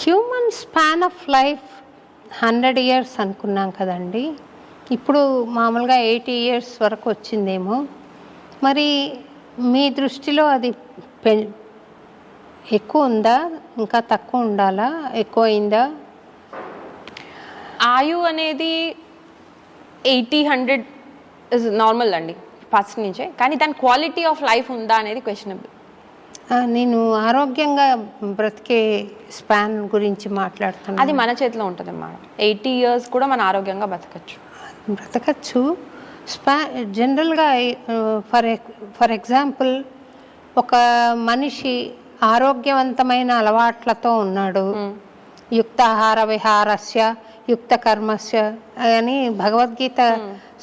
Human span of life hundred years అనుకున్నాం కదండి. ఇప్పుడు మామూలుగా ఎయిటీ ఇయర్స్ వరకు వచ్చిందేమో. మరి మీ దృష్టిలో అది పె ఎక్కువ ఉందా? ఇంకా తక్కువ ఉండాలా? ఎక్కువ అయిందా ఆయు అనేది ఎయిటీ హండ్రెడ్ ఇస్ నార్మల్ అండి ఫస్ట్ నుంచే. కానీ దాని క్వాలిటీ ఆఫ్ లైఫ్ ఉందా అనేది క్వశ్చనబుల్ నేను ఆరోగ్యంగా బ్రతికే స్పాన్ గురించి మాట్లాడుతున్నాను. అది మన చేతిలో ఉంటుంది అన్నమాట ఎయిటీ ఇయర్స్ కూడా మన ఆరోగ్యంగా బతకచ్చు బ్రతకచ్చు. స్పా జనరల్గా ఫర్ ఫర్ ఎగ్జాంపుల్ ఒక మనిషి ఆరోగ్యవంతమైన అలవాట్లతో ఉన్నాడు. యుక్తాహార విహారస్య యుక్త కర్మస్య అని భగవద్గీత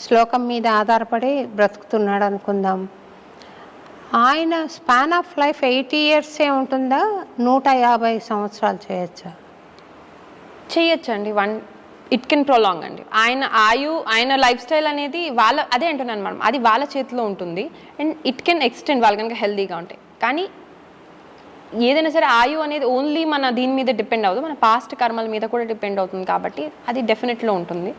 శ్లోకం మీద ఆధారపడి బ్రతుకుతున్నాడు అనుకుందాం. ఆయన స్పాన్ ఆఫ్ లైఫ్ ఎయిటీ ఇయర్సే ఉంటుందా? నూట యాభై సంవత్సరాలు చేయొచ్చా? చేయొచ్చండి. వన్ ఇట్ కెన్ ప్రొలాంగ్ అండి. ఆయన ఆయు ఆయన లైఫ్ స్టైల్ అనేది వాళ్ళ అదే అంటున్నాను మనం అది వాళ్ళ చేతిలో ఉంటుంది. అండ్ ఇట్ కెన్ ఎక్స్టెండ్ వాళ్ళు కనుక హెల్దీగా ఉంటాయి కానీ ఏదైనా సరే ఆయు అనేది ఓన్లీ మన దీని మీద డిపెండ్ అవ్వదు. మన పాస్ట్ కర్మల మీద కూడా డిపెండ్ అవుతుంది కాబట్టి అది డెఫినెట్లో ఉంటుంది.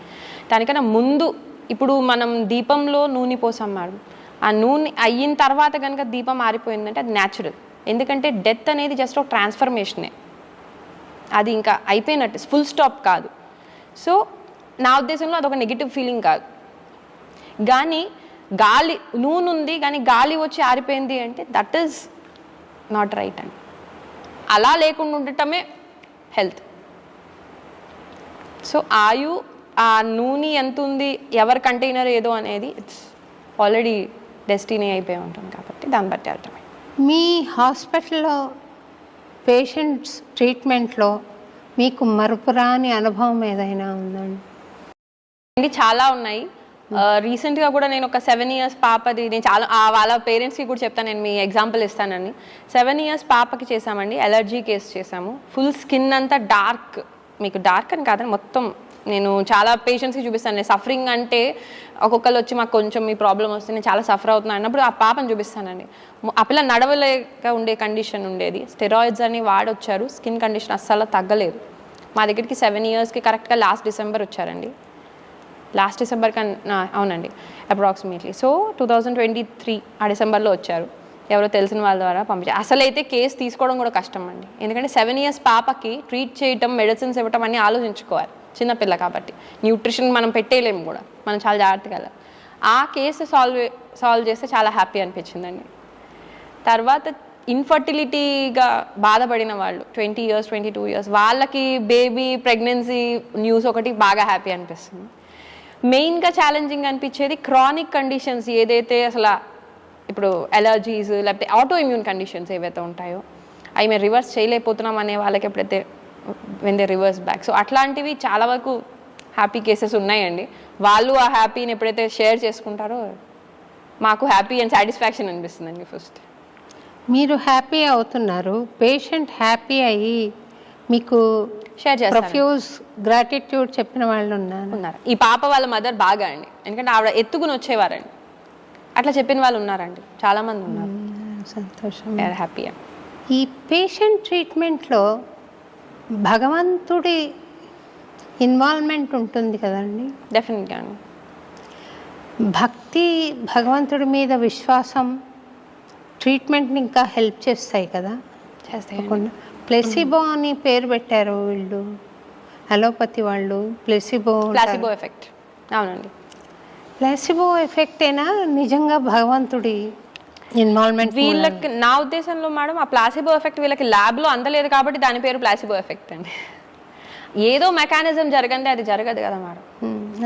దానికన్నా ముందు ఇప్పుడు మనం దీపంలో నూనె పోసాం మేడం. ఆ నూనె అయిన తర్వాత కనుక దీపం ఆరిపోయిందంటే అది న్యాచురల్ ఎందుకంటే డెత్ అనేది జస్ట్ ఒక ట్రాన్స్ఫర్మేషనే అది ఇంకా అయిపోయినట్టు ఫుల్ స్టాప్ కాదు. సో నా ఉద్దేశంలో అదొక నెగిటివ్ ఫీలింగ్ కాదు. కానీ గాలి నూనె ఉంది కానీ గాలి వచ్చి ఆరిపోయింది అంటే దట్ ఈస్ నాట్ రైట్ అండి అలా లేకుండా ఉండటమే హెల్త్ సో ఆయు ఆ నూనె ఎంత ఉంది ఎవరి కంటైనర్ ఏదో అనేది ఇట్స్ ఆల్రెడీ డెస్టినీ అయిపోయి ఉంటుంది కాబట్టి దాన్ని బట్టి అర్థమే మీ హాస్పిటల్లో పేషెంట్స్ ట్రీట్మెంట్లో మీకు మరుపురాని అనుభవం ఏదైనా ఉందండి అండి చాలా ఉన్నాయి. రీసెంట్గా కూడా నేను ఒక సెవెన్ ఇయర్స్ పాపది నేను చాలా వాళ్ళ పేరెంట్స్కి కూడా చెప్తాను నేను మీ ఎగ్జాంపుల్ ఇస్తానని. సెవెన్ ఇయర్స్ పాపకి చేసామండి ఎలర్జీ కేసు చేసాము ఫుల్ స్కిన్ అంతా డార్క్ మీకు డార్క్ అని కాదని మొత్తం నేను చాలా పేషెంట్స్కి చూపిస్తాను. నేను సఫరింగ్ అంటే ఒక్కొక్కరు వచ్చి మాకు కొంచెం మీ ప్రాబ్లం వస్తే నేను చాలా సఫర్ అవుతున్నాను అన్నప్పుడు ఆ పాపను చూపిస్తానండి. ఆ పిల్ల నడవలేక ఉండే కండిషన్ ఉండేది. స్టెరాయిడ్స్ అని వాడొచ్చారు. స్కిన్ కండిషన్ అస్సలు తగ్గలేదు. మా దగ్గరికి సెవెన్ ఇయర్స్కి కరెక్ట్గా లాస్ట్ డిసెంబర్ వచ్చారండి. లాస్ట్ డిసెంబర్ కన్నా అవునండి. Approximately so two thousand twenty three ఆ డిసెంబర్లో వచ్చారు. ఎవరో తెలిసిన వాళ్ళ ద్వారా పంపించారు అసలు అయితే కేసు తీసుకోవడం కూడా కష్టం అండి. ఎందుకంటే సెవెన్ ఇయర్స్ పాపకి ట్రీట్ చేయటం మెడిసిన్స్ ఇవ్వటం అన్నీ ఆలోచించుకోవాలి. చిన్నపిల్ల కాబట్టి. న్యూట్రిషన్ మనం పెట్టేయలేము కూడా. మనం చాలా జాగ్రత్తగా ఆ కేసు సాల్వ్ సాల్వ్ చేస్తే చాలా హ్యాపీ అనిపించిందండి. తర్వాత ఇన్ఫర్టిలిటీగా బాధపడిన వాళ్ళు twenty years twenty two years వాళ్ళకి బేబీ ప్రెగ్నెన్సీ న్యూస్ ఒకటి బాగా హ్యాపీ అనిపిస్తుంది. మెయిన్గా ఛాలెంజింగ్ అనిపించేది క్రానిక్ కండిషన్స్ ఏదైతే అసలు ఇప్పుడు ఎలర్జీస్ లేకపోతే ఆటో ఇమ్యూన్ కండిషన్స్ ఏవైతే ఉంటాయో అవి మేము రివర్స్ చేయలేకపోతున్నాం అనే వాళ్ళకి ఎప్పుడైతే when they reverse back so అట్లాంటివి చాలా వరకు హ్యాపీ కేసెస్ ఉన్నాయండి. వాళ్ళు ఆ హ్యాపీని ఎప్పుడైతే షేర్ చేసుకుంటారో మాకు హ్యాపీ అండ్ సాటిస్ఫాక్షన్ అనిపిస్తుందండి ఫస్ట్ మీరు హ్యాపీ అవుతున్నారు పేషెంట్ హ్యాపీ అయ్యి మీకు షేర్ చేస్తారు ప్రొఫ్యూజ్ గ్రాటిట్యూడ్ చెప్పిన వాళ్ళు ఉన్నారు. ఉన్నారు. ఈ పాప వాళ్ళ మదర్ బాగా అండి. ఎందుకంటే ఆవిడ ఎత్తుకుని వచ్చేవారండి. అట్లా చెప్పిన వాళ్ళు ఉన్నారండి. చాలా మంది ఉన్నారు. సంతోషం. హ్యాపీ ఈ పేషెంట్ ట్రీట్మెంట్లో భగవంతుడి ఇన్వాల్వ్మెంట్ ఉంటుంది కదండి. డెఫినెట్గా భక్తి భగవంతుడి మీద విశ్వాసం ట్రీట్మెంట్ని ఇంకా హెల్ప్ చేస్తాయి కదా. చేస్తాయి ప్లెసిబో అని పేరు పెట్టారు వీళ్ళు. అలోపతి వాళ్ళు ప్లెసిబో ప్లాసిబో ఎఫెక్ట్ అవునండి. ప్లెసిబో ఎఫెక్ట్ అయినా నిజంగా భగవంతుడి ఇన్వాల్వ్మెంట్ వీళ్ళకి నా ఉద్దేశంలో మేడం ఆ ప్లాసిబో ఎఫెక్ట్ వీళ్ళకి ల్యాబ్లో అందలేదు కాబట్టి దాని పేరు ప్లాసిబో ఎఫెక్ట్ అండి. ఏదో మెకానిజం జరగంది అది జరగదు కదా మేడం.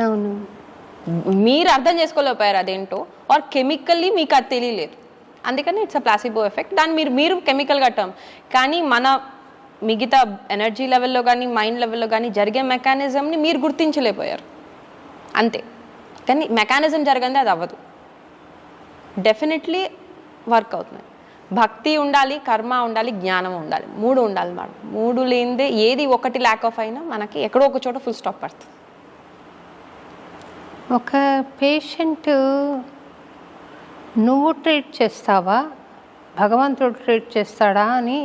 అవును. మీరు అర్థం చేసుకోలేకపోయారు అదేంటో ఆర్ కెమికల్లీ మీకు అది తెలియలేదు. అందుకని ఇట్స్ అ ప్లాసిబో ఎఫెక్ట్ దాన్ని మీరు మీరు కెమికల్గా టర్మ్ కానీ మన మిగతా ఎనర్జీ లెవెల్లో కానీ మైండ్ లెవెల్లో కానీ జరిగే మెకానిజంని మీరు గుర్తించలేకపోయారు. అంతే. కానీ మెకానిజం జరగంది అది అవ్వదు. డెఫినెట్లీ వర్క్ అవుతుంది భక్తి ఉండాలి కర్మ ఉండాలి జ్ఞానం ఉండాలి. మూడు ఉండాలి మేడం. మూడు లేనిదే ఏది ఒకటి ల్యాక్ ఆఫ్ అయినా మనకి ఎక్కడో ఒక చోట ఫుల్ స్టాప్ పడుతుంది. ఒక పేషెంట్ నువ్వు ట్రీట్ చేస్తావా? భగవంతుడు ట్రీట్ చేస్తాడా అని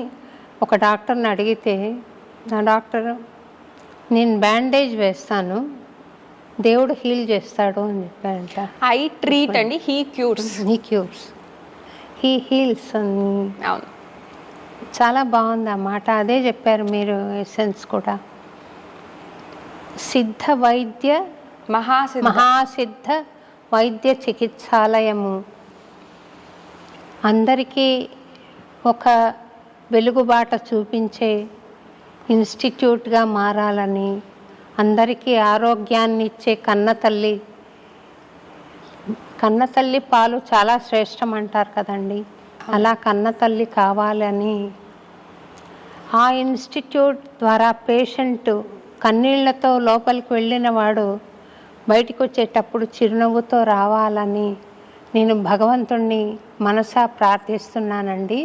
ఒక డాక్టర్ని అడిగితే నా డాక్టర్ నేను బ్యాండేజ్ వేస్తాను దేవుడు హీల్ చేస్తాడు అని చెప్పారంట ఐ ట్రీట్ అండి he cures he cures he heals అని అవును. చాలా బాగుంది ఆ మాట. అదే చెప్పారు మీరు ఎసెన్స్ కూడా. సిద్ధ వైద్య మహాసిద్ధ. మహాసిద్ధ వైద్య చికిత్సాలయము. అందరికీ ఒక వెలుగుబాట చూపించే ఇన్స్టిట్యూట్గా మారాలని అందరికీ ఆరోగ్యాన్ని ఇచ్చే కన్న తల్లి కన్న తల్లి పాలు చాలా శ్రేష్టం అంటారు కదండి. అలా కన్న తల్లి కావాలని ఆ ఇన్స్టిట్యూట్ ద్వారా పేషెంట్ కన్నీళ్ళతో లోపలికి వెళ్ళిన వాడు బయటికి వచ్చేటప్పుడు చిరునవ్వుతో రావాలని నేను భగవంతుణ్ణి మనసా ప్రార్థిస్తున్నానండి.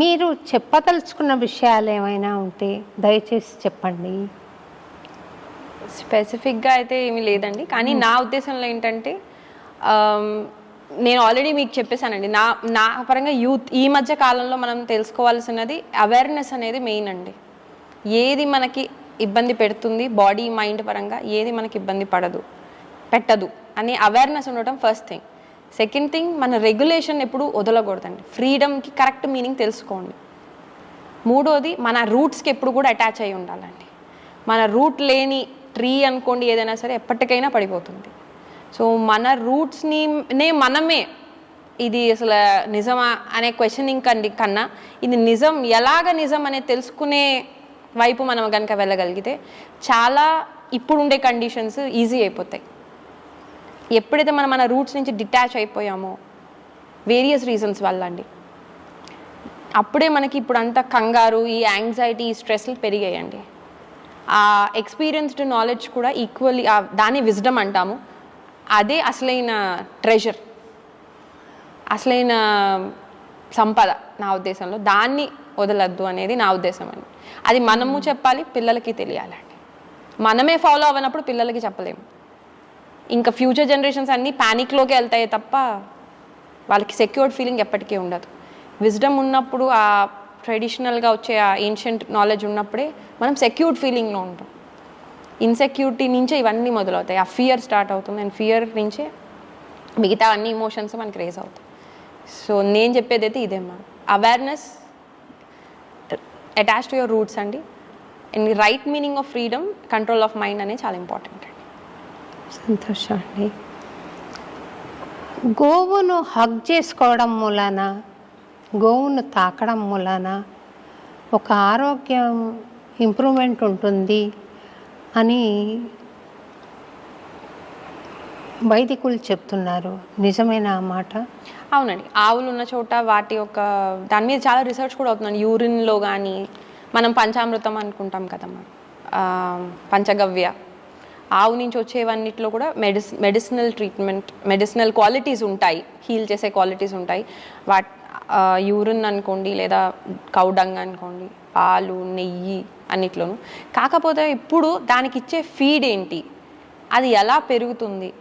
మీరు చెప్పదలుచుకున్న విషయాలు ఏమైనా ఉంటే దయచేసి చెప్పండి. స్పెసిఫిక్గా అయితే ఏమీ లేదండి. కానీ నా ఉద్దేశంలో ఏంటంటే Um, నేను ఆల్రెడీ మీకు చెప్పేశానండి. నా నా పరంగా యూత్ ఈ మధ్య కాలంలో మనం తెలుసుకోవాల్సినది అవేర్నెస్ అనేది మెయిన్ అండి. ఏది మనకి ఇబ్బంది పెడుతుంది బాడీ మైండ్ పరంగా ఏది మనకి ఇబ్బంది పడదు పెట్టదు అనే అవేర్నెస్ ఉండటం ఫస్ట్ థింగ్ సెకండ్ థింగ్ మన రెగ్యులేషన్ ఎప్పుడు వదలకూడదండి. ఫ్రీడమ్కి కరెక్ట్ మీనింగ్ తెలుసుకోండి. మూడోది మన రూట్స్కి ఎప్పుడు కూడా అటాచ్ అయి ఉండాలండి. మన రూట్ లేని ట్రీ అనుకోండి ఏదైనా సరే ఎప్పటికైనా పడిపోతుంది. సో మన రూట్స్ని నే మనమే. ఇది అసలు నిజమా అనే క్వశ్చనింగ్ కండి కన్నా ఇది నిజం ఎలాగ నిజం అనేది తెలుసుకునే వైపు మనం కనుక వెళ్ళగలిగితే చాలా ఇప్పుడుండే కండిషన్స్ ఈజీ అయిపోతాయి. ఎప్పుడైతే మనం మన రూట్స్ నుంచి డిటాచ్ అయిపోయామో వేరియస్ రీజన్స్ వల్ల అండి అప్పుడే మనకి ఇప్పుడు అంతా కంగారు ఈ యాంగ్జైటీ ఈ స్ట్రెస్లు పెరిగాయండి. ఆ ఎక్స్పీరియన్స్డ్ నాలెడ్జ్ కూడా ఈక్వల్లీ దాన్ని విజ్డమ్ అంటాము. అదే అసలైన ట్రెజర్ అసలైన సంపద నా ఉద్దేశంలో. దాన్ని వదలద్దు అనేది నా ఉద్దేశం అండి. అది మనము చెప్పాలి పిల్లలకి తెలియాలండి. మనమే ఫాలో అవ్వనప్పుడు పిల్లలకి చెప్పలేము ఇంకా ఫ్యూచర్ జనరేషన్స్ అన్నీ ప్యానిక్లోకి వెళ్తాయి తప్ప వాళ్ళకి సెక్యూర్డ్ ఫీలింగ్ ఎప్పటికీ ఉండదు. విజ్డమ్ ఉన్నప్పుడు ఆ ట్రెడిషనల్గా వచ్చే ఆ ఏన్షియంట్ నాలెడ్జ్ ఉన్నప్పుడే మనం సెక్యూర్డ్ ఫీలింగ్లో ఉంటాం. ఇన్సెక్యూరిటీ నుంచే ఇవన్నీ మొదలవుతాయి. ఆ ఫియర్ స్టార్ట్ అవుతుంది. అండ్ ఫియర్ నుంచే మిగతా అన్ని ఇమోషన్స్ మనకి రేజ్ అవుతాయి. సో నేను చెప్పేది అయితే ఇదేమ్మా awareness attach to your roots అండి. And right meaning of freedom control of mind అనేది చాలా ఇంపార్టెంట్ అండి. సంతోషం అండి. గోవును హగ్ చేసుకోవడం మూలాన గోవును తాకడం మూలాన ఒక ఆరోగ్యం ఇంప్రూవ్మెంట్ ఉంటుంది. అని వైదికులు చెప్తున్నారు. నిజమైన ఆ మాట? అవునండి. ఆవులు ఉన్న చోట వాటి యొక్క దాని మీద చాలా రీసెర్చ్ కూడా అవుతుందండి. యూరిన్లో కానీ మనం పంచామృతం అనుకుంటాం కదమ్మా పంచగవ్య. ఆవు నుంచి వచ్చేవన్నిట్లో కూడా మెడిసి మెడిసినల్ ట్రీట్మెంట్ మెడిసినల్ క్వాలిటీస్ ఉంటాయి. హీల్ చేసే క్వాలిటీస్ ఉంటాయి. వాట్ యూరిన్ అనుకోండి లేదా కౌడంగ్ అనుకోండి పాలు నెయ్యి అన్నిట్లోనూ. కాకపోతే ఇప్పుడు దానికి ఇచ్చే ఫీడ్ ఏంటి? అది ఎలా పెరుగుతుంది?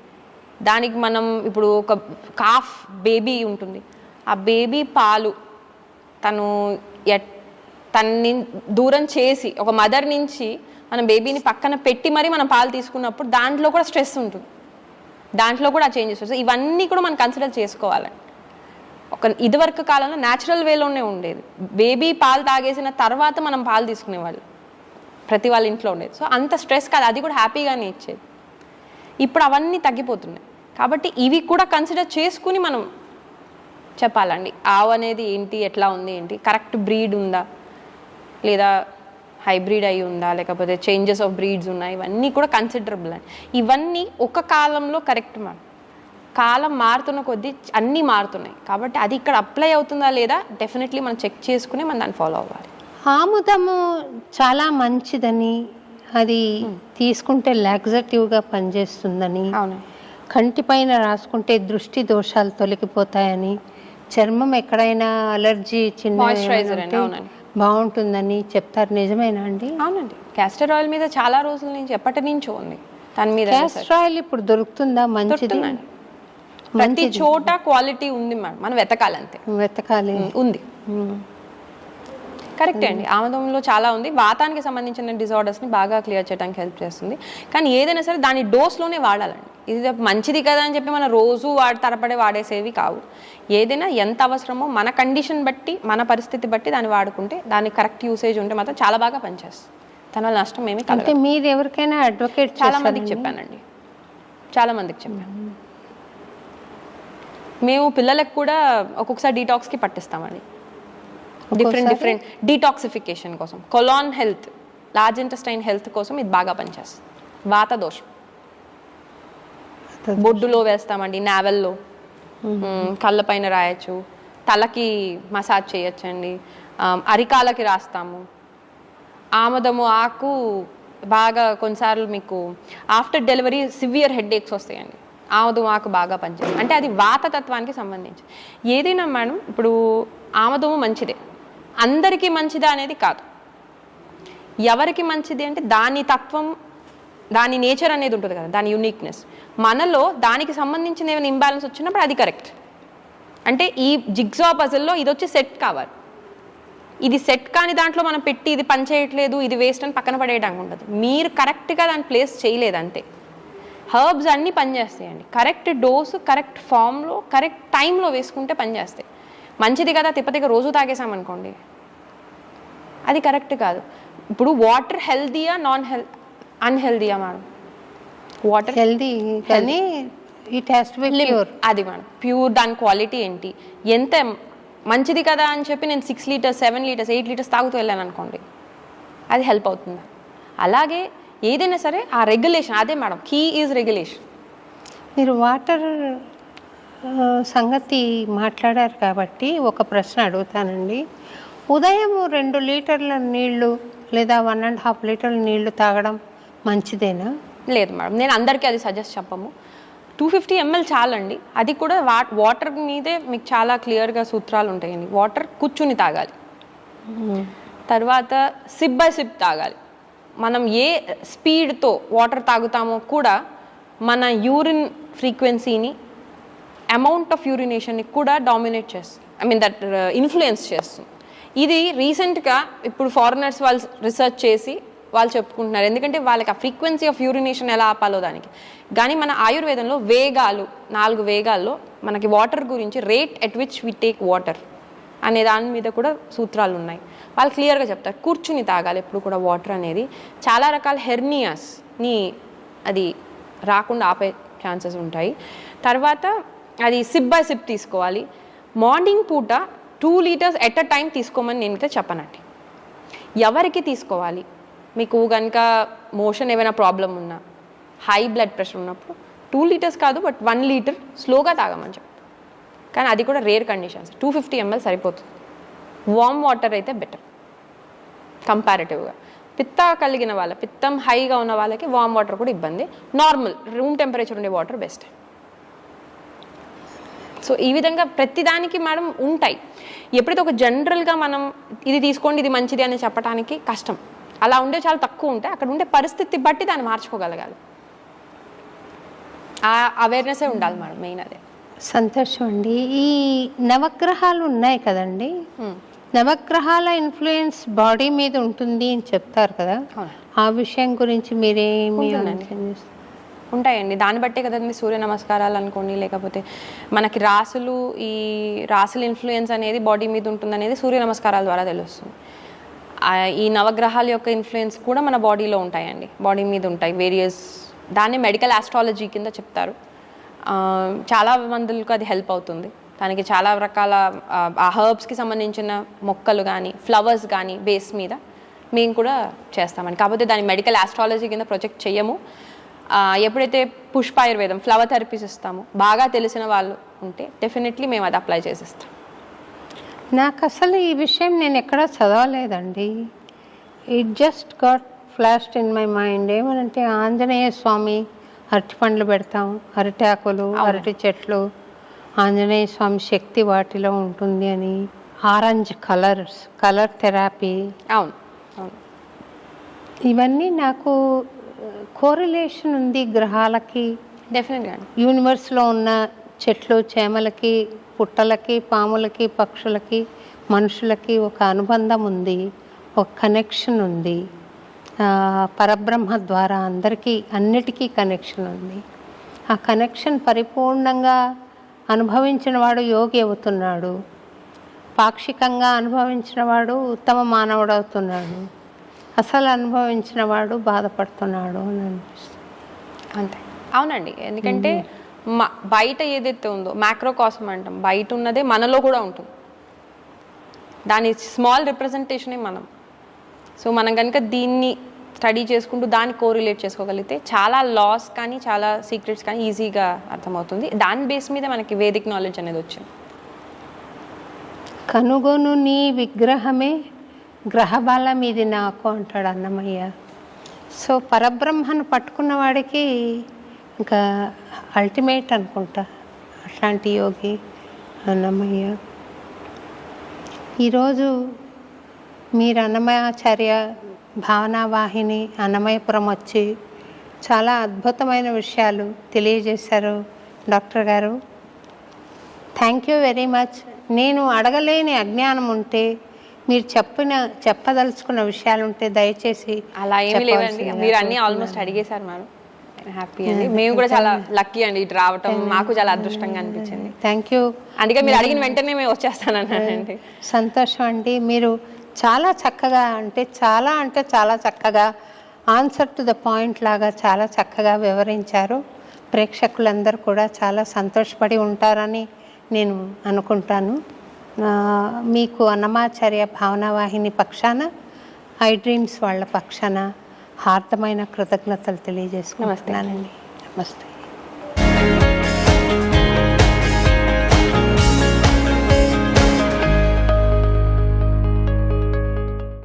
దానికి మనం ఇప్పుడు ఒక కాఫ్ బేబీ ఉంటుంది. ఆ బేబీ పాలు తను ఎట్ తన్ని దూరం చేసి ఒక మదర్ నుంచి మన బేబీని పక్కన పెట్టి మరీ మనం పాలు తీసుకున్నప్పుడు దాంట్లో కూడా స్ట్రెస్ ఉంటుంది. దాంట్లో కూడా చేంజెస్ వస్తాయి. ఇవన్నీ కూడా మనం కన్సిడర్ చేసుకోవాలి. ఒక ఇదివరకు కాలంలో న్యాచురల్ వేలోనే ఉండేది. బేబీ పాలు తాగేసిన తర్వాత మనం పాలు తీసుకునేవాళ్ళు. ప్రతి వాళ్ళ ఇంట్లో ఉండేది. సో అంత స్ట్రెస్ కాదు. అది కూడా హ్యాపీగానే ఇచ్చేది. ఇప్పుడు అవన్నీ తగ్గిపోతున్నాయి. కాబట్టి ఇవి కూడా కన్సిడర్ చేసుకుని మనం చెప్పాలండి. ఆవు అనేది ఏంటి? ఎట్లా ఉంది? ఏంటి? కరెక్ట్ బ్రీడ్ ఉందా? లేదా హైబ్రిడ్ అయి ఉందా? లేకపోతే చేంజెస్ ఆఫ్ బ్రీడ్స్ ఉన్నాయి ఇవన్నీ కూడా కన్సిడరబుల్ అండి. ఇవన్నీ ఒక కాలంలో కరెక్ట్ మనం కాలం మారుతున్న కొద్దీ అన్నీ మారుతున్నాయి. కాబట్టి అది ఇక్కడ అప్లై అవుతుందా లేదా డెఫినెట్లీ మనం చెక్ చేసుకుని మనం దాన్ని ఫాలో అవ్వాలి. ఆముదము చాలా మంచిదని అది తీసుకుంటే లాగ్జటివ్గా పనిచేస్తుందని అవును. కంటిపైన రాసుకుంటే దృష్టి దోషాలు తొలగిపోతాయని చర్మం ఎక్కడైనా అలర్జీ చిన్న. బాగుంటుందని చెప్తారు. నిజమేనా అండి? అవునండి. క్యాస్టర్ ఆయిల్ మీద చాలా రోజుల నుంచి ఎప్పటి నుంచో ఉంది. దాని మీద. క్యాస్టర్ ఆయిల్ ఇప్పుడు దొరుకుతుందా? మంచిది. ప్రతి చోట క్వాలిటీ ఉంది మేడం. మనం వెతకాలి. అంతే వెతకాలి ఉంది. కరెక్టే అండి. ఆమదంలో చాలా ఉంది. వాతానికి సంబంధించిన డిజార్డర్స్ని బాగా క్లియర్ చేయడానికి హెల్ప్ చేస్తుంది. కానీ ఏదైనా సరే దాని డోస్లోనే వాడాలండి. ఇది మంచిది కదా అని చెప్పి మనం రోజు వాడి తరపడే వాడేసేవి కావు. ఏదైనా ఎంత అవసరమో మన కండిషన్ బట్టి మన పరిస్థితి బట్టి దాన్ని వాడుకుంటే దాని కరెక్ట్ యూసేజ్ ఉంటే మాత్రం చాలా బాగా పనిచేస్తుంది. దానివల్ల నష్టం ఏమీ అంటే మీరు ఎవరికైనా అడ్వకేట్ చాలా మందికి చెప్పానండి. చాలా మందికి చెప్పాను. మేము పిల్లలకు కూడా ఒక్కొక్కసారి డీటాక్స్కి పట్టిస్తామండి. డిఫరెంట్ డిఫరెంట్ డీటాక్సిఫికేషన్ కోసం. Colon health large intestine health కోసం ఇది బాగా పనిచేస్తుంది. వాత దోషం. బొడ్డులో వేస్తామండి నావెల్లో. కళ్ళ పైన రాయొచ్చు. తలకి మసాజ్ చేయొచ్చండి. అరికాలకి రాస్తాము. ఆమదము ఆకు బాగా కొన్నిసార్లు మీకు after delivery severe headaches వస్తాయండి. ఆమదుమాకు ఆకు బాగా పనిచేస్తుంది. అంటే అది వాతతత్వానికి సంబంధించి. ఏదైనా మేడం ఇప్పుడు ఆమదుము మంచిదే. అందరికీ మంచిదా అనేది కాదు. ఎవరికి మంచిది అంటే దాని తత్వం దాని నేచర్ అనేది ఉంటుంది కదా దాని యునిక్నెస్ మనలో దానికి సంబంధించిన ఏమైనా ఇంబ్యాలెన్స్ వచ్చినప్పుడు అది కరెక్ట్ అంటే ఈ జిగ్జా పజిల్లో ఇది వచ్చి సెట్ కావాలి ఇది సెట్ కాని దాంట్లో మనం పెట్టి ఇది పనిచేయట్లేదు ఇది వేస్ట్ అని పక్కన పడేయడానికి ఉండదు. మీరు కరెక్ట్గా దాని ప్లేస్ చేయలేదు అంతే. హర్బ్స్ అన్నీ పనిచేస్తాయండి. కరెక్ట్ డోసు కరెక్ట్ ఫామ్లో కరెక్ట్ టైంలో వేసుకుంటే పనిచేస్తాయి. మంచిది కదా తిప్పతిగా రోజు తాగేసామనుకోండి అది కరెక్ట్ కాదు. ఇప్పుడు వాటర్ హెల్దీయా నాన్ హెల్ అన్హెల్దీయా మేడం? వాటర్ హెల్దీ కానీ it has to be pure. అది మేడం. ప్యూర్ దాని క్వాలిటీ ఏంటి? ఎంత మంచిది కదా అని చెప్పి నేను six litres seven litres eight litres తాగుతూ వెళ్ళాను అనుకోండి అది హెల్ప్ అవుతుందా? అలాగే ఏదైనా సరే ఆ రెగ్యులేషన్ అదే మేడం కీ ఈజ్ రెగ్యులేషన్ మీరు వాటర్ సంగతి మాట్లాడారు కాబట్టి ఒక ప్రశ్న అడుగుతానండి. ఉదయం రెండు లీటర్ల నీళ్ళు లేదా వన్ అండ్ హాఫ్ లీటర్ల నీళ్ళు తాగడం మంచిదేనా? లేదు మేడం నేను అందరికీ అది సజెస్ట్ చెప్పము. టూ ఫిఫ్టీ ఎంఎల్ చాలండి. అది కూడా వా వాటర్ మీదే మీకు చాలా క్లియర్గా సూత్రాలు ఉంటాయండి. వాటర్ కూర్చుని తాగాలి. తర్వాత సిప్ బై సిప్ తాగాలి. మనం ఏ స్పీడ్తో వాటర్ తాగుతామో కూడా మన యూరిన్ ఫ్రీక్వెన్సీని అమౌంట్ ఆఫ్ యూరినేషన్ని కూడా డామినేట్ చేస్తుంది. ఐ మీన్ దట్ ఇన్ఫ్లుయెన్స్ చేస్తుంది. ఇది రీసెంట్గా ఇప్పుడు ఫారినర్స్ వాళ్ళు రీసెర్చ్ చేసి వాళ్ళు చెప్పుకుంటున్నారు. ఎందుకంటే వాళ్ళకి ఆ ఫ్రీక్వెన్సీ ఆఫ్ యూరినేషన్ ఎలా ఆపాలో దానికి. కానీ మన ఆయుర్వేదంలో వేగాలు నాలుగు వేగాల్లో మనకి వాటర్ గురించి rate at which we take water అనే దాని మీద కూడా సూత్రాలు ఉన్నాయి వాళ్ళు క్లియర్గా చెప్తారు కూర్చుని తాగాలి ఎప్పుడు కూడా వాటర్ అనేది. చాలా రకాల హెర్నియాస్ని అది రాకుండా ఆపే ఛాన్సెస్ ఉంటాయి. తర్వాత అది సిప్ బై సిప్ తీసుకోవాలి. మార్నింగ్ పూట two litres at a time తీసుకోమని నేనైతే చెప్పనండి. ఎవరికి తీసుకోవాలి? మీకు కనుక మోషన్ ఏమైనా ప్రాబ్లం ఉన్నా హై బ్లడ్ ప్రెషర్ ఉన్నప్పుడు టూ లీటర్స్ కాదు బట్ వన్ లీటర్ స్లోగా తాగమని చెప్పి కానీ అది కూడా rare conditions two fifty ML సరిపోతుంది. వామ్ వాటర్ అయితే బెటర్ కంపారిటివ్గా పిత్త కలిగిన వాళ్ళ పిత్తం హైగా ఉన్న వాళ్ళకి వామ్ వాటర్ కూడా ఇబ్బంది. నార్మల్ రూమ్ టెంపరేచర్ ఉండే వాటర్ బెస్ట్ సో ఈ విధంగా ప్రతిదానికి మేడం ఉంటాయి. ఎప్పుడైతే ఒక జనరల్గా మనం ఇది తీసుకోండి ఇది మంచిది అని చెప్పడానికి కష్టం. అలా ఉండే చాలా తక్కువ ఉంటాయి అక్కడ ఉండే పరిస్థితి బట్టి దాన్ని మార్చుకోగలగాలి. ఆ అవేర్నెస్సే ఉండాలి మేడం మెయిన్ అదే. సంతోషం అండి. ఈ నవగ్రహాలు ఉన్నాయి కదండి. నవగ్రహాల ఇన్ఫ్లుయెన్స్ బాడీ మీద ఉంటుంది అని చెప్తారు కదా. ఆ విషయం గురించి మీరేమి? ఉంటాయండి. దాన్ని బట్టే కదండి సూర్య నమస్కారాలు అనుకోండి లేకపోతే మనకి రాసులు ఈ రాసుల ఇన్ఫ్లుయెన్స్ అనేది బాడీ మీద ఉంటుందనేది సూర్య నమస్కారాల ద్వారా తెలుస్తుంది. ఈ నవగ్రహాల యొక్క ఇన్ఫ్లుయెన్స్ కూడా మన బాడీలో ఉంటాయండి. బాడీ మీద ఉంటాయి. వేరియస్ దాన్ని మెడికల్ ఆస్ట్రాలజీ కింద చెప్తారు. చాలా మందులకు అది హెల్ప్ అవుతుంది. దానికి చాలా రకాల ఆ, హర్బ్స్కి సంబంధించిన మొక్కలు కానీ ఫ్లవర్స్ కానీ బేస్ మీద మేము కూడా చేస్తామండి. కాకపోతే దాని మెడికల్ ఆస్ట్రాలజీ కింద ప్రొజెక్ట్ చేయము ఎప్పుడైతే పుష్పాయుర్వేదం ఫ్లవర్ థెరపీస్ ఇస్తామో బాగా తెలిసిన వాళ్ళు ఉంటే డెఫినెట్లీ మేము అది అప్లై చేసిస్తాం. నాకు అసలు ఈ విషయం నేను ఎక్కడా చదవలేదండి. It just got flashed in my mind ఏమనంటే ఆంజనేయ స్వామి అరటి పండ్లు పెడతాం. అరటి ఆకులు అరటి చెట్లు. ఆంజనేయ స్వామి శక్తి వాటిలో ఉంటుంది అని. Orange colours colour therapy. అవును. అవును. ఇవన్నీ నాకు కోరిలేషన్ ఉంది గ్రహాలకి. డెఫినెట్గా యూనివర్స్లో ఉన్న చెట్లు చేమలకి పుట్టలకి పాములకి పక్షులకి మనుషులకి ఒక అనుబంధం ఉంది. ఒక కనెక్షన్ ఉంది. పరబ్రహ్మ ద్వారా అందరికీ అన్నిటికీ కనెక్షన్ ఉంది. ఆ కనెక్షన్ పరిపూర్ణంగా అనుభవించిన వాడు యోగి అవుతున్నాడు. పాక్షికంగా అనుభవించిన వాడు ఉత్తమ మానవుడు అవుతున్నాడు. అసలు అనుభవించిన వాడు బాధపడుతున్నాడు అని అనిపిస్తుంది. అంతే. అవునండి. ఎందుకంటే మ- బయట ఏదైతే ఉందో మ్యాక్రో కాస్మ్ అంటాం బయట ఉన్నదే మనలో కూడా ఉంటుంది. దాని స్మాల్ రిప్రజెంటేషనే మనం. సో మనం కనుక దీన్ని స్టడీ చేసుకుంటూ దాన్ని కోరిలేట్ చేసుకోగలిగితే చాలా లాస్ కానీ చాలా సీక్రెట్స్ కానీ ఈజీగా అర్థమవుతుంది. దాని బేస్ మీద మనకి వేదిక్ నాలెడ్జ్ అనేది వచ్చింది. కనుగొను నీ విగ్రహమే గ్రహబాల మీది నాకు అంటాడు అన్నమయ్య. సో పరబ్రహ్మను పట్టుకున్న వాడికి ఇంకా అల్టిమేట్ అనుకుంటా అట్లాంటి యోగి అన్నమయ్య. ఈరోజు మీరు అన్నమయాచార్య భావనా వాహిని అన్నమయపురం వచ్చి చాలా అద్భుతమైన విషయాలు తెలియజేశారు doctor garu. Thank you very much. నేను అడగలేని అజ్ఞానం ఉంటే మీరు చెప్పిన చెప్పదలుచుకున్న విషయాలు ఉంటే దయచేసి అలా ఏమీ లేవండి. మీరు అన్ని ఆల్మోస్ట్ అడిగేశారు మేడం హ్యాపీ అండి. మేము కూడా చాలా లక్కీ అండి ఇటు రావటం. మాకు చాలా అదృష్టంగా అనిపించింది. థ్యాంక్ యూ అందుకే మీరు అడిగిన వెంటనే మేము వచ్చేస్తానన్నానండి. సంతోషం అండి. మీరు చాలా చక్కగా అంటే చాలా అంటే చాలా చక్కగా ఆన్సర్ టు ద పాయింట్ లాగా చాలా చక్కగా వివరించారు. ప్రేక్షకులందరూ కూడా చాలా సంతోషపడి ఉంటారని నేను అనుకుంటాను. మీకు అన్నమాచార్య భావనావాహిని పక్షాన ఐ డ్రీమ్స్ వాళ్ళ పక్షాన హార్దమైన కృతజ్ఞతలు తెలియజేసుకుంటున్నానండి. నమస్తే.